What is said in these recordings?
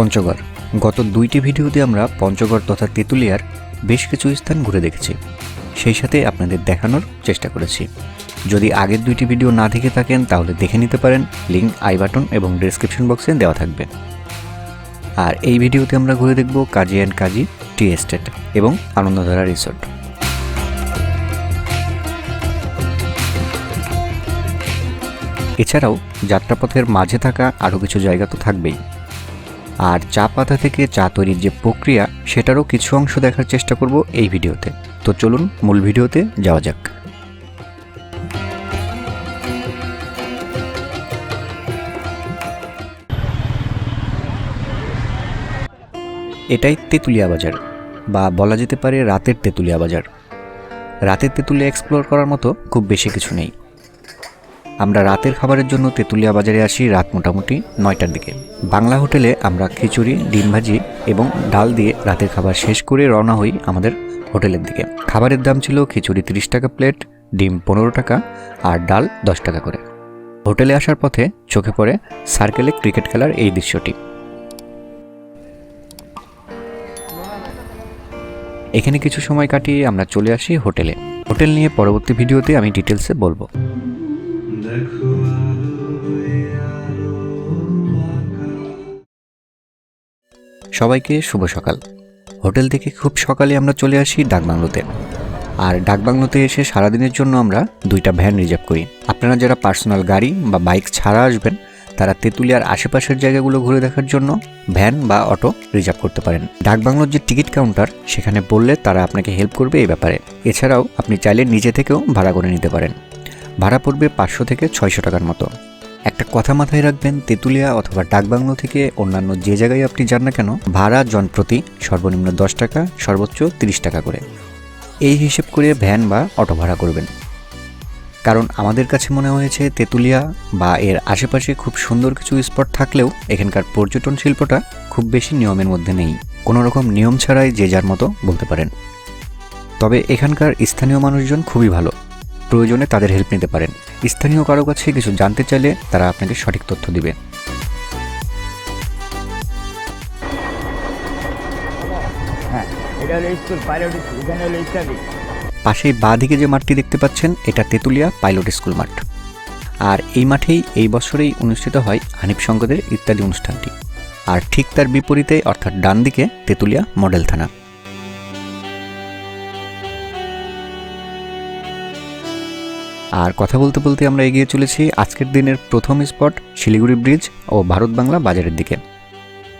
পঞ্চগড়। গত দুইটি ভিডিওতে আমরা পঞ্চগড় তথা তেঁতুলিয়ার বেশ কিছু স্থান ঘুরে দেখেছি। সেই সাথে আপনাদের দেখানোর চেষ্টা করেছি। যদি আগের দুইটি ভিডিও না দেখে থাকেন, তাহলে দেখে নিতে পারেন। লিঙ্ক আই বাটন এবং ডেসক্রিপশন বক্সে দেওয়া থাকবে। আর এই ভিডিওতে আমরা ঘুরে দেখব কাজী অ্যান্ড কাজী টি এস্টেট এবং আনন্দধারা রিসোর্ট। এছাড়াও যাত্রাপথের মাঝে থাকা আরও কিছু জায়গা তো থাকবেই। আর চা পাতা থেকে চা তৈরির যে প্রক্রিয়া, সেটারও কিছু অংশ দেখার চেষ্টা করব এই ভিডিওতে। তো চলুন মূল ভিডিওতে যাওয়া যাক। এটাই তেঁতুলিয়া বাজার, বা বলা যেতে পারে রাতের তেঁতুলিয়া বাজার। রাতের তেঁতুলিয়া এক্সপ্লোর করার মতো খুব বেশি কিছু নেই। আমরা রাতের খাবারের জন্য তেঁতুলিয়া বাজারে আসি রাত মোটামুটি নয়টার দিকে। বাংলা হোটেলে আমরা খিচুড়ি, ডিম ভাজি এবং ডাল দিয়ে রাতের খাবার শেষ করে রওনা হই আমাদের হোটেলের দিকে। খাবারের দাম ছিল খিচুড়ি তিরিশ টাকা প্লেট, ডিম পনেরো টাকা আর ডাল দশ টাকা করে। হোটেলে আসার পথে চোখে পড়ে সার্কেলে ক্রিকেট খেলার এই দৃশ্যটি। এখানে কিছু সময় কাটিয়ে আমরা চলে আসি হোটেলে। হোটেল নিয়ে পরবর্তী ভিডিওতে আমি ডিটেলসে বলব। সবাইকে শুভ সকাল। হোটেল থেকে খুব সকালে আমরা চলে আসি ডাকবাংলোতে। আর ডাকবাংলোতে এসে সারাদিনের জন্য আমরা দুইটা ভ্যান রিজার্ভ করি। আপনারা যারা পার্সোনাল গাড়ি বা বাইক ছাড়া আসবেন, তারা তেঁতুলিয়ার আশেপাশের জায়গাগুলো ঘুরে দেখার জন্য ভ্যান বা অটো রিজার্ভ করতে পারেন। ডাকবাংলোর যে টিকিট কাউন্টার, সেখানে বললে তারা আপনাকে হেল্প করবে এই ব্যাপারে। এছাড়াও আপনি চাইলে নিজে থেকেও ভাড়া করে নিতে পারেন। ভাড়া পড়বে পাঁচশো থেকে ছয়শো টাকার মতো। একটা কথা মাথায় রাখবেন, তেঁতুলিয়া অথবা ডাকবাংলো থেকে অন্যান্য যে জায়গায় আপনি যান না কেন, ভাড়া জনপ্রতি সর্বনিম্ন দশ টাকা, সর্বোচ্চ তিরিশ টাকা করে। এই হিসেব করে ভ্যান বা অটো ভাড়া করবেন। কারণ আমাদের কাছে মনে হয়েছে তেঁতুলিয়া বা এর আশেপাশে খুব সুন্দর কিছু স্পট থাকলেও এখানকার পর্যটন শিল্পটা খুব বেশি নিয়মের মধ্যে নেই। কোনো রকম নিয়ম ছাড়াই যে যার মতো বলতে পারেন। তবে এখানকার স্থানীয় মানুষজন খুবই ভালো। প্রয়োজনে তাদের হেল্প নিতে পারেন। স্থানীয় কারও কাছে কিছু জানতে চাইলে তারা আপনাকে সঠিক তথ্য দিবে। হ্যাঁ পাশেই বাঁ দিকে যে মাঠটি দেখতে পাচ্ছেন এটা তেঁতুলিয়া পাইলট স্কুল মাঠ। আর এই মাঠেই এই বছরেই অনুষ্ঠিত হয় হানিফ সংগদের ইত্যাদি অনুষ্ঠানটি। আর ঠিক তার বিপরীতে অর্থাৎ ডান দিকে তেঁতুলিয়া মডেল থানা। আর কথা বলতে বলতে আমরা এগিয়ে চলেছি আজকের দিনের প্রথম স্পট শিলিগুড়ি ব্রিজ ও ভারত বাংলা বাজারের দিকে।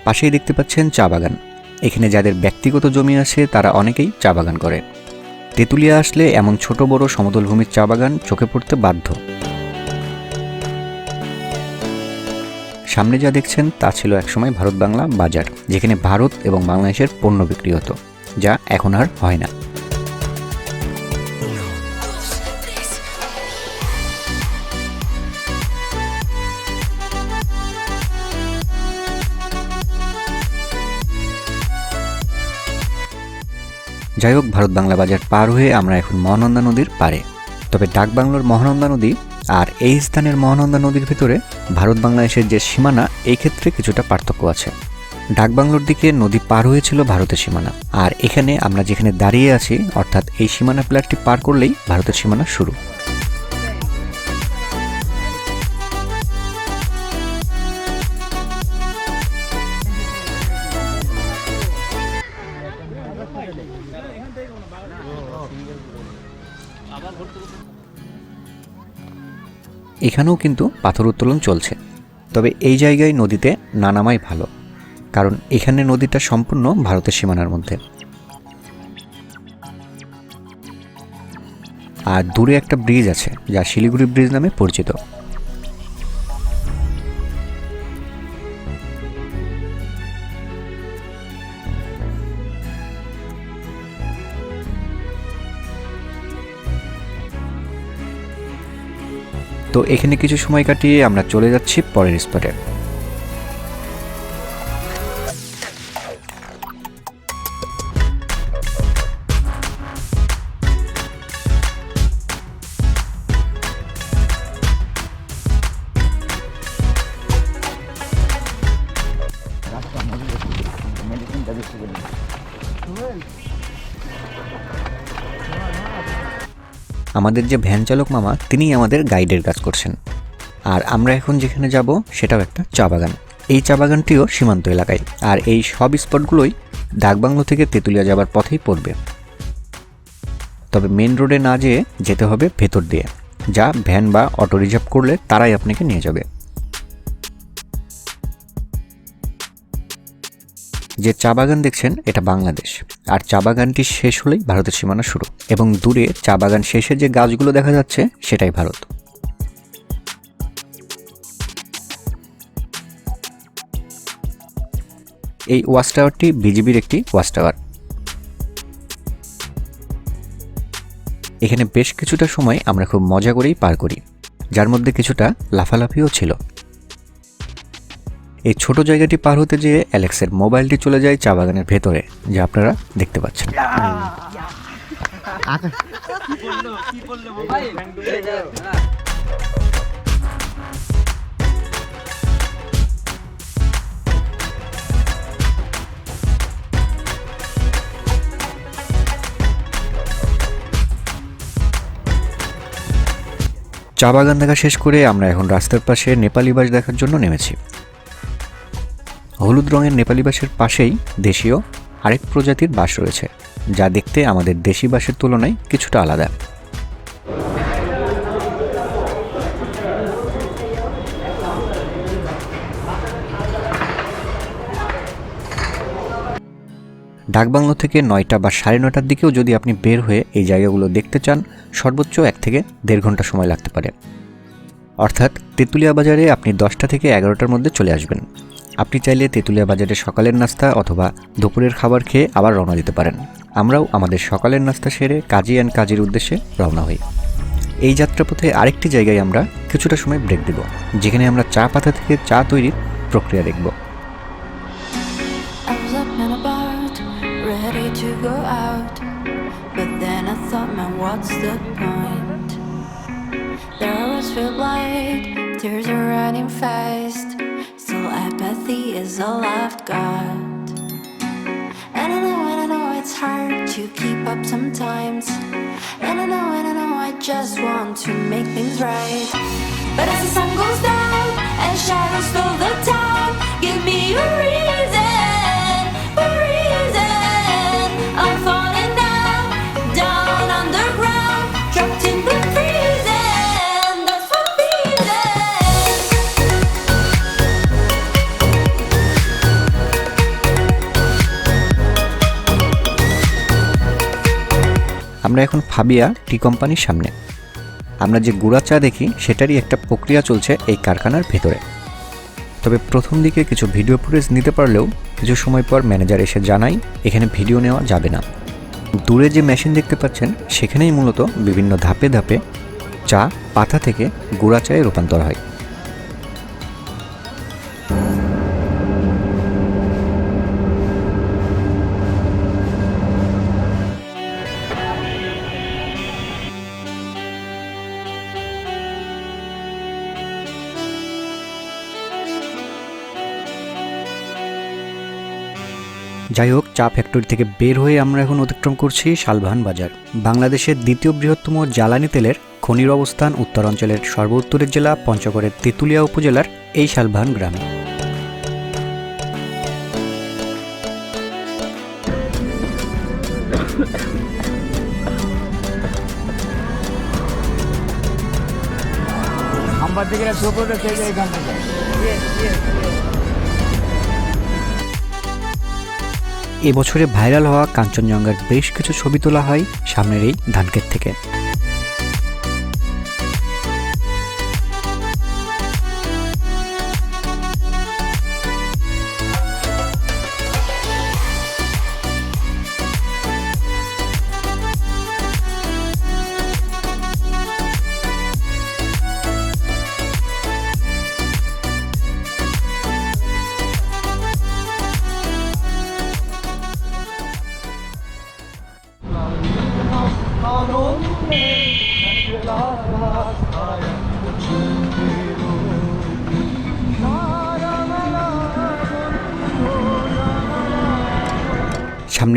পাশেই দেখতে পাচ্ছেন চা বাগান। এখানে যাদের ব্যক্তিগত জমি আছে, তারা অনেকেই চা বাগান করে। তেঁতুলিয়া আসলে এমন ছোট বড় সমতল ভূমির চা বাগান চোখে পড়তে বাধ্য। সামনে যা দেখছেন, তা ছিল একসময় ভারত বাংলা বাজার, যেখানে ভারত এবং বাংলাদেশের পণ্য বিক্রি হতো, যা এখন আর হয় না। যাই হোক ভারত বাংলা বাজার পার হয়ে আমরা এখন মহানন্দা নদীর পারে তবে ডাক ডাকবাংলোর মহানন্দা নদী আর এই স্থানের মহানন্দা নদীর ভিতরে ভারত বাংলাদেশের যে সীমানা, এই ক্ষেত্রে কিছুটা পার্থক্য আছে। ডাকবাংলোর দিকে নদী পার হয়েছিল ভারতের সীমানা, আর এখানে আমরা যেখানে দাঁড়িয়ে আছি, অর্থাৎ এই সীমানা প্লেয়ারটি পার করলেই ভারতের সীমানা শুরু। এখানেও কিন্তু পাথর উত্তোলন চলছে। তবে এই জায়গায় নদীতে না নামাই ভালো, কারণ এখানে নদীটা সম্পূর্ণ ভারতের সীমানার মধ্যে। আর দূরে একটা ব্রিজ আছে, যা শিলিগুড়ি ব্রিজ নামে পরিচিত। তো এখানে কিছু সময় কাটিয়ে আমরা চলে যাচ্ছি পরের স্পটে আমাদের যে ভ্যান চালক মামা তিনি আমাদের গাইডের কাজ করছেন। আর আমরা এখন যেখানে যাব, সেটাও একটা চা বাগান। এই চা বাগানটিও সীমান্ত এলাকায়, আর এই সব স্পটগুলোই ডাকবাংলো থেকে তেঁতুলিয়া যাবার পথেই পড়বে। তবে মেন রোডে না যেয়ে যেতে হবে ভেতর দিয়ে। যা ভ্যান বা অটো রিজার্ভ করলে তারাই আপনাকে নিয়ে যাবে। যে চা বাগান দেখছেন, এটা বাংলাদেশ। আর চা বাগানটি শেষ হলেই ভারতের সীমানা শুরু। এবং দূরে চা বাগান শেষে যে গাছগুলো দেখা যাচ্ছে, সেটাই ভারত। এই ওয়াচ টাওয়ারটি বিজিবির একটি ওয়াচ টাওয়ার। এখানে বেশ কিছুটা সময় আমরা খুব মজা করেই পার করি, যার মধ্যে কিছুটা লাফালাফিও ছিল। এই ছোট জায়গাটি পার হতে যেয়ে অ্যালেক্সের মোবাইলটি চলে যায় চা বাগানের ভেতরে, যা আপনারা দেখতে পাচ্ছেন। চা বাগান দেখা শেষ করে আমরা এখন রাস্তার পাশে নেপালি বাস দেখার জন্য নেমেছি। হলুদ রঙের নেপালি বাসের পাশেই দেশীয় আরেক প্রজাতির বাস রয়েছে, যা দেখতে আমাদের দেশি বাসের তুলনায় কিছুটা আলাদা। ডাকবাংলো থেকে নয়টা বা সাড়ে নটার দিকেও যদি আপনি বের হয়ে এই জায়গাগুলো দেখতে চান, সর্বোচ্চ এক থেকে দেড় ঘণ্টা সময় লাগতে পারে। অর্থাৎ তেঁতুলিয়া বাজারে আপনি দশটা থেকে এগারোটার মধ্যে চলে আসবেন। আপনি চাইলে তেঁতুলিয়া বাজারে সকালের নাস্তা অথবা দুপুরের খাবার খেয়ে আবার রওনা দিতে পারেন। আমরাও আমাদের সকালের নাস্তা সেরে কাজী অ্যান্ড কাজের উদ্দেশ্যে রওনা হই। এই যাত্রাপথে আরেকটি জায়গায় আমরা কিছুটা সময় ব্রেক দেব, যেখানে আমরা চা পাতা থেকে চা তৈরির প্রক্রিয়া দেখব। Tears are running fast. Still, apathy is all I've got. And I know, and I know it's hard to keep up sometimes. And I know, and I know I just want to make things right. But as the sun goes down and shadows fill the town, give me a reason, আমরা এখন Fabia টি কোম্পানির সামনে। আমরা যে গুঁড়া চা দেখি, সেটারই একটা প্রক্রিয়া চলছে এই কারখানার ভেতরে। তবে প্রথম দিকে কিছু ভিডিও ফুটেজ নিতে পারলেও কিছু সময় পর ম্যানেজার এসে জানাই এখানে ভিডিও নেওয়া যাবে না। দূরে যে মেশিন দেখতে পাচ্ছেন, সেখানেই মূলত বিভিন্ন ধাপে ধাপে চা পাতা থেকে গুঁড়া চায়ে রূপান্তর হয়। যাই হোক, চা ফ্যাক্টরি থেকে বের হয়ে আমরা এখন অতিক্রম করছি শালভান বাজার। বাংলাদেশের দ্বিতীয় বৃহত্তম জ্বালানি তেলের খনির অবস্থান উত্তরাঞ্চলের সর্বোত্তরের জেলা পঞ্চগড়ের তেঁতুলিয়া উপজেলার এই শালভান গ্রামে। ছোপটা থেকে এখান থেকে। এবছরে ভাইরাল হওয়া কাঞ্চনজঙ্ঘার বেশ কিছু ছবি তোলা হয় সামনের এই ধানক্ষেত থেকে।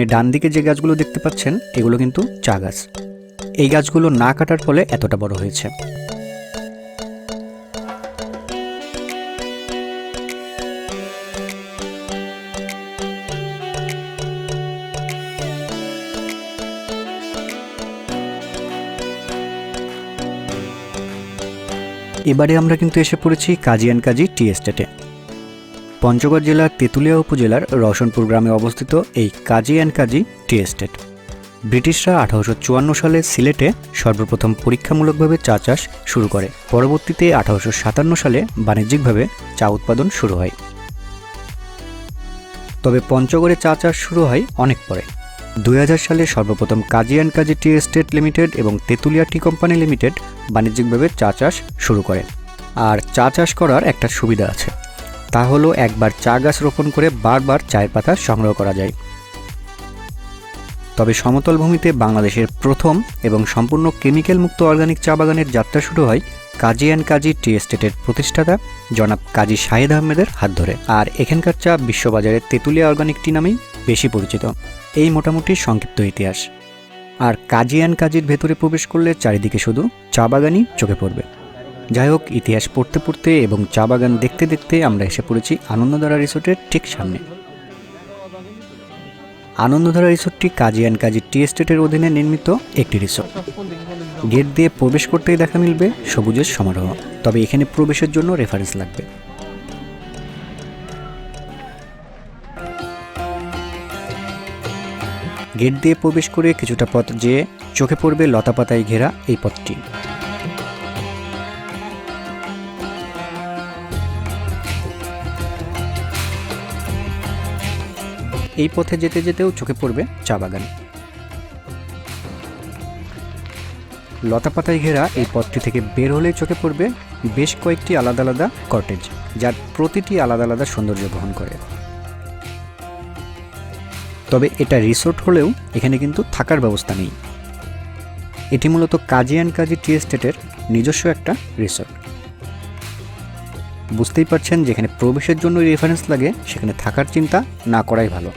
সামনে ডান দিকে যে গাছগুলো দেখতে পাচ্ছেন, এগুলো কিন্তু চা গাছ। এই গাছগুলো না কাটার ফলে এতটা বড় হয়েছে। এবারে আমরা কিন্তু এসে পড়েছি কাজিয়ান কাজী টি এস্টেটে। পঞ্চগড় জেলার তেঁতুলিয়া উপজেলার রওশনপুর গ্রামে অবস্থিত এই কাজী অ্যান্ড কাজী টি এস্টেট। ব্রিটিশরা আঠারোশো চুয়ান্ন সালে সিলেটে সর্বপ্রথম পরীক্ষামূলকভাবে চা চাষ শুরু করে। পরবর্তীতে আঠারোশো সাতান্ন সালে বাণিজ্যিকভাবে চা উৎপাদন শুরু হয়। তবে পঞ্চগড়ে চা চাষ শুরু হয় অনেক পরে। দুই হাজার সালে সর্বপ্রথম Kazi and Kazi tea estate limited এবং তেঁতুলিয়া টি কোম্পানি লিমিটেড বাণিজ্যিকভাবে চা চাষ শুরু করে আর চা চাষ করার একটা সুবিধা আছে। তা হলো একবার চা গাছ রোপণ করে বারবার চায়ের পাতা সংগ্রহ করা যায়। তবে সমতল ভূমিতে বাংলাদেশের প্রথম এবং সম্পূর্ণ কেমিক্যাল মুক্ত অর্গানিক চা বাগানের যাত্রা শুরু হয় কাজী অ্যান্ড কাজী টি এস্টেটের প্রতিষ্ঠাতা জনাব কাজী শাহিদ আহমেদের হাত ধরে। আর এখানকার চা বিশ্ববাজারে তেঁতুলিয়া অর্গানিক টি নামেই বেশি পরিচিত। এই মোটামুটি সংক্ষিপ্ত ইতিহাস। আর কাজী অ্যান্ড কাজীর ভেতরে প্রবেশ করলে চারিদিকে শুধু চা বাগানই চোখে পড়বে। যাই হোক, ইতিহাস পড়তে পড়তে এবং চা বাগান দেখতে দেখতে আমরা এসে পড়েছি আনন্দধারা রিসোর্টের ঠিক সামনে। আনন্দধারা রিসোর্টটি কাজী অ্যান্ড কাজী টি এস্টেটের অধীনে নির্মিত একটি রিসোর্ট। গেট দিয়ে প্রবেশ করতেই দেখা মিলবে সবুজের সমারোহ, তবে এখানে প্রবেশের জন্য রেফারেন্স লাগবে। গেট দিয়ে প্রবেশ করে কিছুটা পথ যেয়ে চোখে পড়বে লতাপাতায় ঘেরা এই পথটি। এই পথে যেতে যেতেও চোখে পড়বে চা বাগান। লতাপাতায় ঘেরা এই পথটি থেকে বের হলেই চোখে পড়বে বেশ কয়েকটি আলাদা আলাদা কটেজ যার প্রতিটি আলাদা আলাদা সৌন্দর্য বহন করে। তবে এটা রিসোর্ট হলেও এখানে কিন্তু থাকার ব্যবস্থা নেই। এটি মূলত কাজী অ্যান্ড কাজী টি এস্টেটের নিজস্ব একটা রিসোর্ট বুঝতেই পারছেন যেখানে প্রবেশের জন্য রেফারেন্স লাগে সেখানে থাকার চিন্তা না করাই ভালো।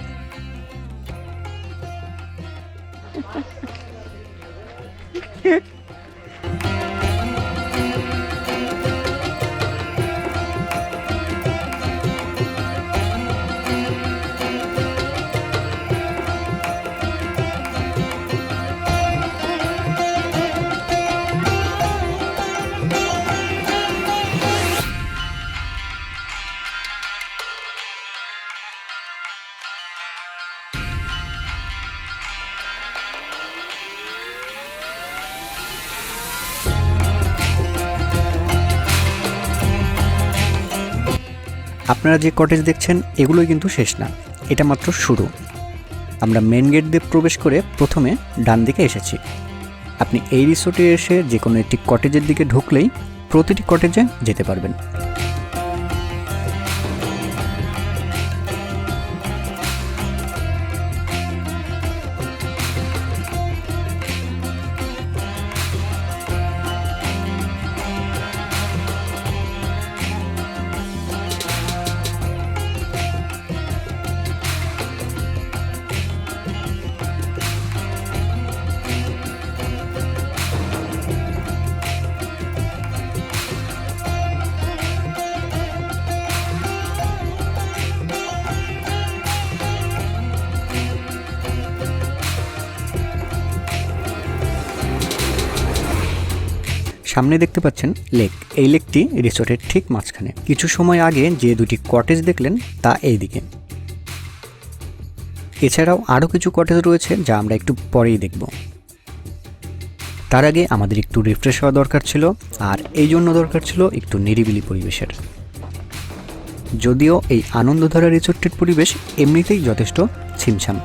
আপনারা যে কটেজ দেখছেন, এগুলোই কিন্তু শেষ না। এটা মাত্র শুরু। আমরা মেন গেট দিয়ে প্রবেশ করে প্রথমে ডান দিকে এসেছি। আপনি এই রিসোর্টে এসে যে কোনো একটি কটেজের দিকে ঢুকলেই প্রতিটি কটেজে যেতে পারবেন। সামনে দেখতে পাচ্ছেন লেক। এই লেকটি রিসোর্টের ঠিক মাঝখানে। কিছু সময় আগে যে দুটি কটেজ দেখলেন, তা এই দিকে এছাড়াও আরও কিছু কটেজ রয়েছে, যা আমরা একটু পরেই দেখব। তার আগে আমাদের একটু রিফ্রেশ হওয়া দরকার ছিল, আর এই জন্য দরকার ছিল একটু নিরিবিলি পরিবেশের। যদিও এই আনন্দধারা রিসোর্টের পরিবেশ এমনিতেই যথেষ্ট ছিমছাম।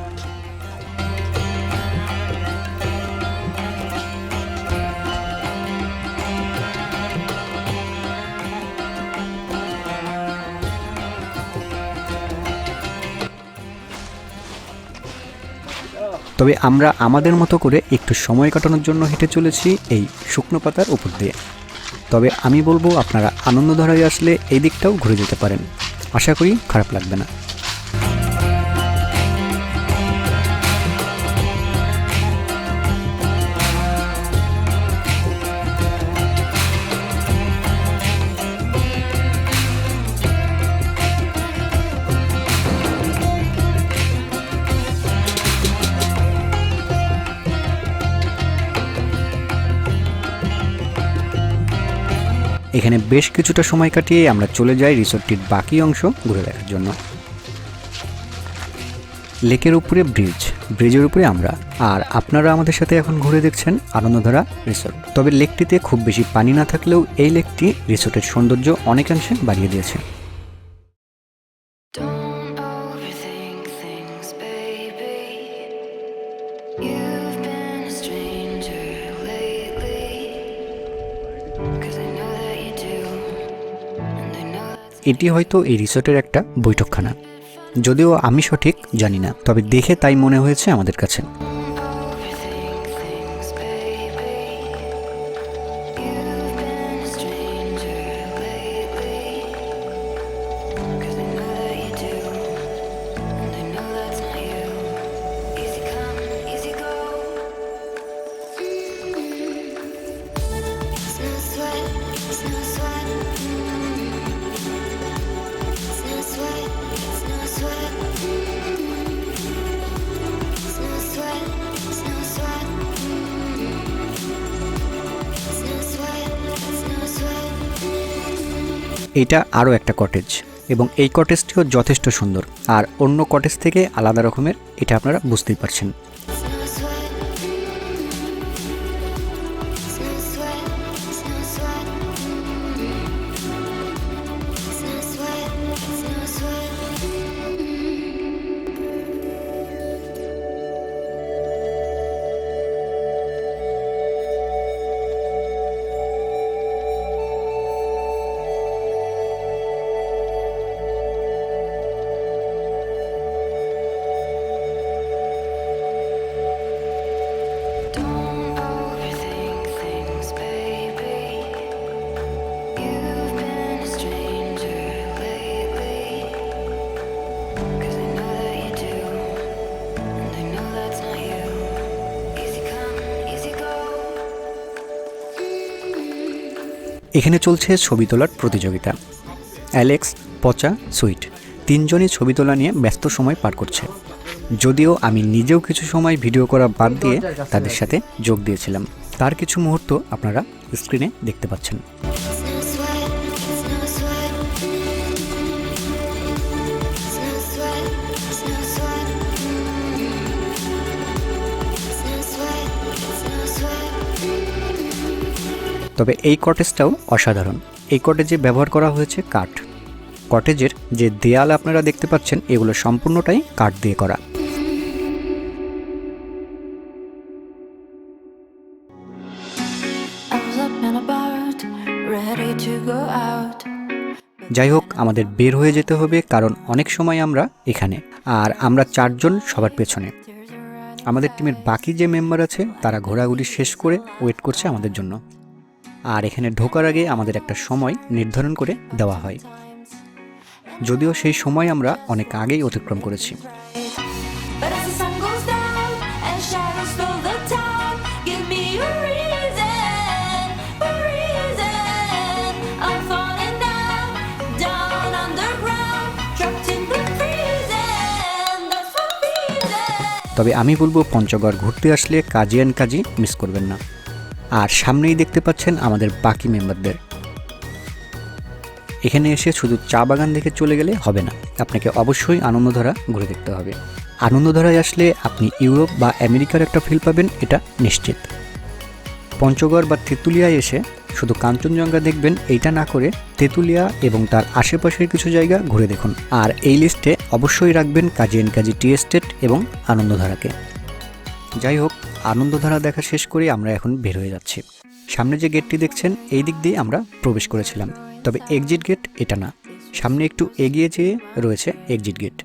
তবে আমরা আমাদের মতো করে একটু সময় কাটানোর জন্য হেঁটে চলেছি এই শুকনো পাতার উপর দিয়ে। তবে আমি বলব আপনারা আনন্দধারায় আসলে এই দিকটাও ঘুরে যেতে পারেন। আশা করি খারাপ লাগবে না। এখানে বেশ কিছুটা সময় কাটিয়ে আমরা চলে যাই রিসোর্টটির বাকি অংশ ঘুরে দেখার জন্য। লেকের উপরে ব্রিজ। ব্রিজের উপরে আমরা। আর আপনারা আমাদের সাথে এখন ঘুরে দেখছেন আনন্দধারা রিসোর্ট। তবে লেকটিতে খুব বেশি পানি না থাকলেও এই লেকটি রিসোর্টের সৌন্দর্য অনেকাংশে বাড়িয়ে দিয়েছে। এটি হয়তো এই রিসোর্টের একটা বৈঠকখানা। যদিও আমি সঠিক জানি না, তবে দেখে তাই মনে হয়েছে আমাদের কাছে। এটা আরও একটা কটেজ এবং এই কটেজটিও যথেষ্ট সুন্দর। আর অন্য কটেজ থেকে আলাদা রকমের, এটা আপনারা বুঝতেই পারছেন। এখানে চলছে ছবি তোলার প্রতিযোগিতা। অ্যালেক্স পচা সুইট তিনজনই ছবি তোলা নিয়ে ব্যস্ত সময় পার করছে। যদিও আমি নিজেও কিছু সময় ভিডিও করা বাদ দিয়ে তাদের সাথে যোগ দিয়েছিলাম। তার কিছু মুহূর্ত আপনারা স্ক্রিনে দেখতে পাচ্ছেন। তবে এই কটেজটাও অসাধারণ। এই কটেজে ব্যবহার করা হয়েছে কাঠ। কটেজের যে দেয়াল আপনারা দেখতে পাচ্ছেন এগুলো সম্পূর্ণটাই কাঠ দিয়ে করা. যাই হোক আমাদের বের হয়ে যেতে হবে কারণ অনেক সময় আমরা এখানে। আর আমরা চারজন সবার পেছনে. আমাদের টিমের বাকি যে মেম্বার আছে তারা ঘোরাঘুরি শেষ করে ওয়েট করছে আমাদের জন্য। আর এখানে ঢোকার আগে আমাদের একটা সময় নির্ধারণ করে দেওয়া হয়। যদিও সেই সময় আমরা অনেক আগেই অতিক্রম করেছি। তবে আমি বলব পঞ্চগড় ঘুরতে আসলে কাজী অ্যান্ড কাজী মিস করবেন না। আর সামনেই দেখতে পাচ্ছেন আমাদের বাকি মেম্বারদের। এখানে এসে শুধু চা বাগান দেখে চলে গেলে হবে না, আপনাকে অবশ্যই আনন্দধারা ঘুরে দেখতে হবে। আনন্দধারায় আসলে আপনি ইউরোপ বা আমেরিকার একটা ফিল পাবেন, এটা নিশ্চিত। পঞ্চগড় বা তেঁতুলিয়ায় এসে শুধু কাঞ্চনজঙ্ঘা দেখবেন, এইটা না করে তেঁতুলিয়া এবং তার আশেপাশের কিছু জায়গা ঘুরে দেখুন। আর এই লিস্টে অবশ্যই রাখবেন কাজী এন কাজী টি এস্টেট এবং আনন্দধারাকে। যাই হোক, আনন্দধারা দেখা শেষ করে আমরা এখন বের হয়ে যাচ্ছি। সামনে যে গেটটি দেখছেন, এই দিক দিয়ে আমরা প্রবেশ করেছিলাম। তবে এক্সিট গেট এটা না। সামনে একটু এগিয়ে যেয়ে রয়েছে exit gate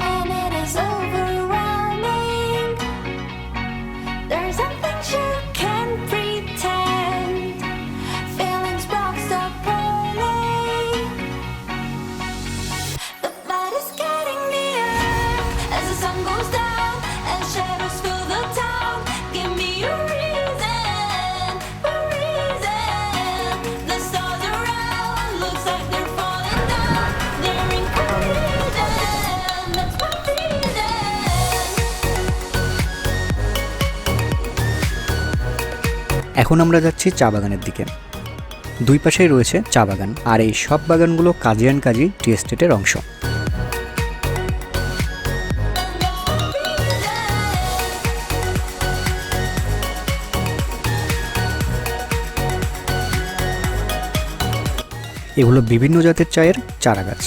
And it is এখন আমরা যাচ্ছি চা বাগানের দিকে। দুই পাশেই রয়েছে চা বাগান, আর এই সব বাগানগুলো কাজী অ্যান্ড কাজী টি এস্টেটের অংশ। এগুলো বিভিন্ন জাতের চায়ের চারা গাছ।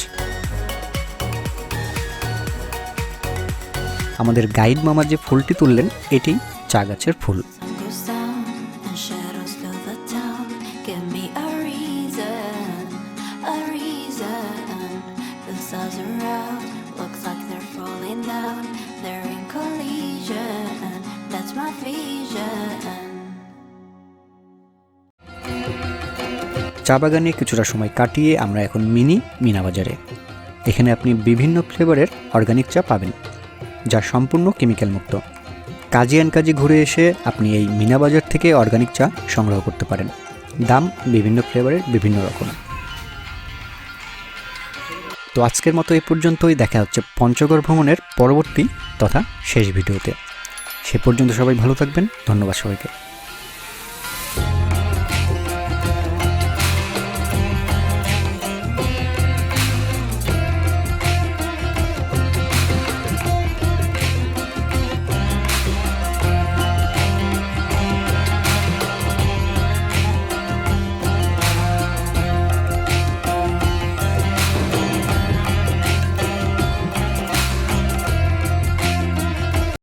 আমাদের গাইড মামা যে ফুলটি তুললেন, এটি চা গাছের ফুল। চা বাগানে কিছুটা সময় কাটিয়ে আমরা এখন মিনি মিনা বাজারে। এখানে আপনি বিভিন্ন ফ্লেভারের অর্গানিক চা পাবেন, যা সম্পূর্ণ কেমিক্যাল মুক্ত। কাজী অ্যান্ড কাজী ঘুরে এসে আপনি এই মিনা বাজার থেকে অর্গানিক চা সংগ্রহ করতে পারেন। দাম বিভিন্ন ফ্লেভারের বিভিন্ন রকম। তো আজকের মতো এই পর্যন্তই, দেখা হচ্ছে পঞ্চগড় ভ্রমণের পরবর্তী তথা শেষ ভিডিওতে। সে পর্যন্ত সবাই ভালো থাকবেন, ধন্যবাদ সবাইকে।